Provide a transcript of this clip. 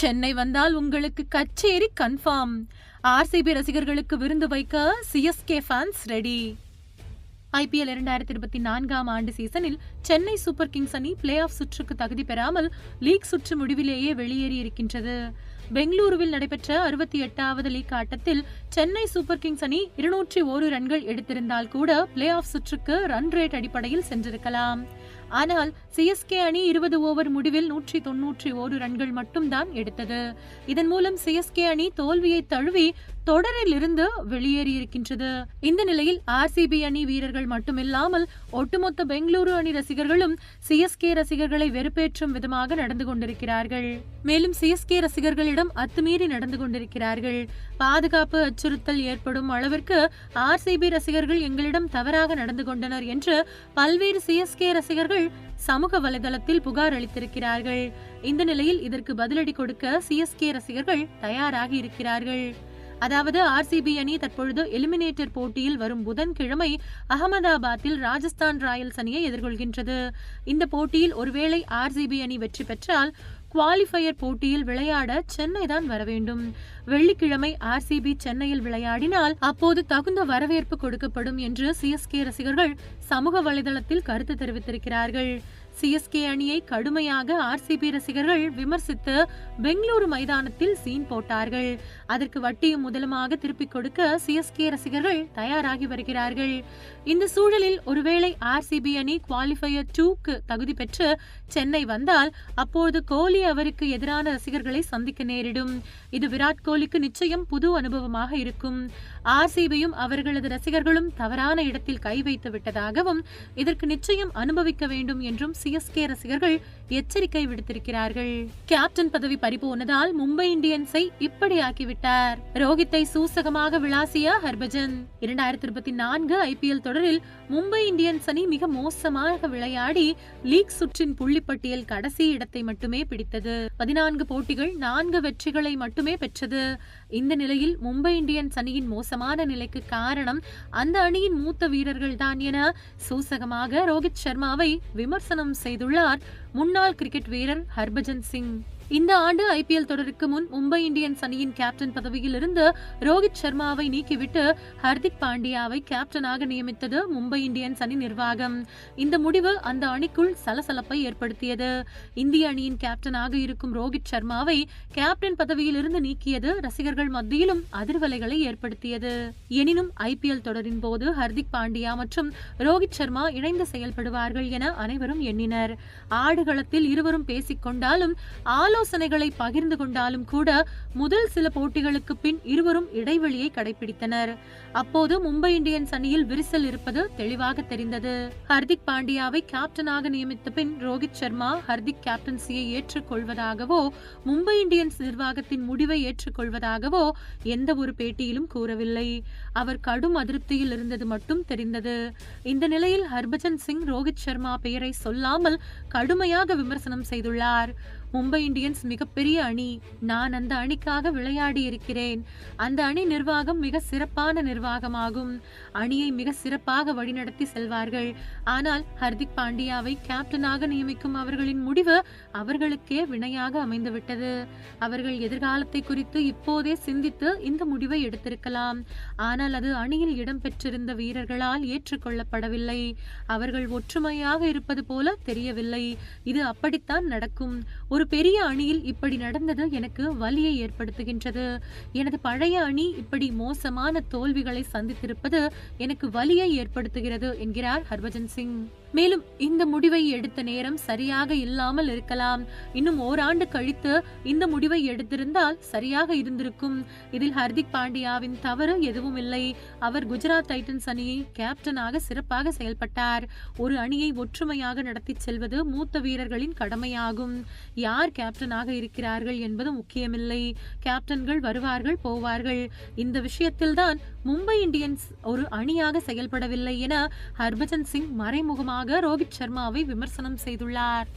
சென்னை வந்தால் உங்களுக்கு கச்சேரி கன்ஃபார்ம். ஆர்சிபி ரசிகர்களுக்கு விருந்து வைக்க சிஎஸ்கே ஃபேன்ஸ் ரெடி ஐபிஎல் இரண்டாயிரத்தி இருபத்தி நான்காம் ஆண்டு சீசனில் சென்னை சூப்பர் கிங்ஸ் அணி பிளே ஆஃப் சுற்றுக்கு தகுதி பெறாமல் லீக் சுற்று முடிவிலேயே வெளியேறி இருக்கின்றது பெங்களூருவில் நடைபெற்ற அறுபத்தி எட்டாவது லீக் ஆட்டத்தில் சென்னை சூப்பர் கிங்ஸ் அணி இருநூற்றி ஒரு ரன்கள் எடுத்திருந்தால் கூட பிளே ஆஃப் சுற்றுக்கு ரன் ரேட் அடிப்படையில் சென்றிருக்கலாம். ஆனால் சிஎஸ்கே அணி இருபது ஓவர் முடிவில் நூற்றி தொன்னூற்றி ஓரு ரன்கள் மட்டும்தான் எடுத்தது. இதன் மூலம் சிஎஸ்கே அணி தோல்வியை தழுவி தொடரில் இருந்து வெளியேறி இருக்கின்றது இந்த நிலையில் ஆர்சிபி அணி வீரர்கள் மட்டுமில்லாமல் ஒட்டுமொத்த பெங்களூரு அணி ரசிகர்களும் சிஎஸ்கே ரசிகர்களை வெறுப்பேற்றும் விதமாக நடந்து கொண்டிருக்கிறார்கள். மேலும் சிஎஸ்கே ரசிகர்களிடம் அத்துமீறி நடந்து கொண்டிருக்கிறார்கள். பாதுகாப்பு அச்சுறுத்தல் ஏற்படும் அளவிற்கு ஆர்சிபி ரசிகர்கள் எங்களிடம் தவறாக நடந்து கொண்டனர் என்று பல்வேறு சிஎஸ்கே ரசிகர்கள் சமூக வலைதளத்தில் புகார் அளித்திருக்கிறார்கள். இந்த நிலையில் இதற்கு பதிலடி கொடுக்க சிஎஸ்கே ரசிகர்கள் தயாராகி இருக்கிறார்கள். அதாவது ஆர்சிபி அணி தற்பொழுது எலிமினேட்டர் போட்டியில் வரும் புதன்கிழமை அகமதாபாத்தில் ராஜஸ்தான் ராயல்ஸ் அணியை எதிர்கொள்கின்றது. இந்த போட்டியில் ஒருவேளை ஆர்சிபி அணி வெற்றி பெற்றால் குவாலிஃபயர் போட்டியில் விளையாட சென்னை தான் வர வேண்டும். வெள்ளிக்கிழமை ஆர்சிபி சென்னையில் விளையாடினால் அப்போது தகுந்த வரவேற்பு கொடுக்கப்படும் என்று சிஎஸ்கே ரசிகர்கள் சமூக வலைதளத்தில் கருத்து தெரிவித்திருக்கிறார்கள். சிஎஸ்கே அணியை கடுமையாக ஆர்சிபி ரசிகர்கள் விமர்சித்து பெங்களூரு மைதானத்தில் சீன் போட்டார்கள். அதற்கு வட்டியும் முதலுமாக திருப்பிக் கொடுக்க சிஎஸ்கே ரசிகர்கள் தயாராகி வருகிறார்கள். இந்த சூழலில் ஒருவேளை ஆர்சிபி அணி குவாலிஃபையர் டூக்கு தகுதி பெற்று சென்னை வந்தால் அப்போது கோலி அவருக்கு எதிரான ரசிகர்களை சந்திக்க நேரிடும். இது விராட் கோலிக்கு நிச்சயம் புது அனுபவமாக இருக்கும். ஆர்சிபியும் அவர்களது ரசிகர்களும் தவறான இடத்தில் கை வைத்து விட்டதாகவும் இதற்கு நிச்சயம் அனுபவிக்க வேண்டும் என்றும் சிஎஸ்கே ரசிகர்கள் எச்சரிக்கை விடுத்திருக்கிறார்கள். கேப்டன் பதவி பறிபோனதால் மும்பை இந்தியன்ஸை இப்படி ஆக்கிவிட்டார் ரோஹித்தை சூசகமாக விளாசிய ஹர்பஜன். இரண்டாயிரத்தி இருபத்தி நான்கு ஐபிஎல் தொடரில் மும்பை இந்தியன்ஸ் அணி மிக மோசமாக விளையாடி லீக் சுற்றின் புள்ளிப்பட்டியல் கடைசி இடத்தை மட்டுமே பிடித்தது. பதினான்கு போட்டிகள் நான்கு வெற்றிகளை மட்டுமே பெற்றது. இந்த நிலையில் மும்பை இந்தியன்ஸ் அணியின் மோசமான நிலைக்கு காரணம் அந்த அணியின் மூத்த வீரர்கள் தான் என சூசகமாக ரோஹித் சர்மாவை விமர்சனம் செய்துள்ளார். முன்னாள் கிரிக்கெட் வீரர் ஹர்பஜன் சிங் இந்த ஆண்டு ஐபிஎல் தொடருக்கு முன் மும்பை இந்தியன்ஸ் அணியின் கேப்டன் பதவியில் இருந்து ரோஹித் சர்மாவை நீக்கிவிட்டு ஹர்திக் பாண்டியாவை கேப்டனாக நியமித்தது மும்பை இந்தியன்ஸ் அணி நிர்வாகம். இந்த முடிவு அந்த அணிக்குள் சலசலப்பை ஏற்படுத்தியது. இந்திய அணியின் கேப்டனாக இருக்கும் ரோஹித் சர்மாவை கேப்டன் பதவியில் இருந்து நீக்கியது ரசிகர்கள் மத்தியிலும் அதிர்வலைகளை ஏற்படுத்தியது. எனினும் ஐபிஎல் தொடரின் போது ஹர்திக் பாண்டியா மற்றும் ரோஹித் சர்மா இணைந்து செயல்படுவார்கள் என அனைவரும் எண்ணினர். ஆடுகளத்தில் இருவரும் பேசிக் கொண்டாலும் ஆலோசனைகளை பகிர்ந்து கொண்டாலும் கூட முதல் சில போட்டிகளுக்கு பின் இருவரும் இடைவெளியை கடைபிடித்தனர். அப்போது மும்பை இந்தியன்ஸ் அணியில் விரிசல் இருப்பது தெளிவாக தெரிந்தது. ஹர்திக் பாண்டியாவை கேப்டனாக நியமித்த பின் ரோஹித் சர்மா ஹர்திக் கேப்டன்சியை ஏற்றுக்கொள்வதாகவோ மும்பை இந்தியன்ஸ் நிர்வாகத்தின் முடிவை ஏற்றுக்கொள்வதாகவோ எந்த ஒரு பேட்டியிலும் கூறவில்லை. அவர் கடும் அதிருப்தியில் இருந்தது மட்டும் தெரிந்தது. இந்த நிலையில் ஹர்பஜன் சிங் ரோஹித் சர்மா பெயரை சொல்லாமல் கடுமையாக விமர்சனம் செய்துள்ளார். மும்பை இந்தியன்ஸ் மிகப்பெரிய அணி. நான் அந்த அணிக்காக விளையாடி இருக்கிறேன் அந்த அணி நிர்வாகம் மிக சிறப்பான நிர்வாகமாகும். அணியை மிக சிறப்பாக வழிநடத்தி செல்வார்கள். ஆனால் ஹர்திக் பாண்டியாவை கேப்டனாக நியமிக்கும் அவர்களின் முடிவு அவர்களுக்கே வினையாக அமைந்துவிட்டது. அவர்கள் எதிர்காலத்தை குறித்து இப்போதே சிந்தித்து இந்த முடிவை எடுத்திருக்கலாம். ஆனால் அது அணியில் இடம்பெற்றிருந்த வீரர்களால் ஏற்றுக்கொள்ளப்படவில்லை. அவர்கள் ஒற்றுமையாக இருப்பது போல தெரியவில்லை. இது அப்படித்தான் நடக்கும். ஒரு பெரிய அணியில் இப்படி நடந்தது எனக்கு வலியை ஏற்படுத்துகின்றது. எனது பழைய அணி இப்படி மோசமான தோல்விகளை சந்தித்திருப்பது எனக்கு வலியை ஏற்படுத்துகிறது என்கிறார் ஹர்பஜன் சிங். மேலும் இந்த முடிவை எடுத்த நேரம் சரியாக இல்லாமல் இருக்கலாம். இன்னும் ஓராண்டு கழித்து இந்த முடிவை எடுத்திருந்தால் சரியாக இருந்திருக்கும். இதில் ஹர்திக் பாண்டியாவின் தவறு எதுவும் இல்லை. அவர் குஜராத் டைட்டன்ஸ் அணியை கேப்டனாக சிறப்பாக செயல்பட்டார். ஒரு அணியை ஒற்றுமையாக நடத்தி செல்வது மூத்த வீரர்களின் கடமையாகும். யார் கேப்டனாக இருக்கிறார்கள் என்பது முக்கியமில்லை. கேப்டன்கள் வருவார்கள் போவார்கள். இந்த விஷயத்தில் தான் மும்பை இந்தியன்ஸ் ஒரு அணியாக செயல்படவில்லை என ஹர்பஜன் சிங் மறைமுகமாக ரோஹித் சர்மாவை விமர்சனம் செய்துள்ளார்.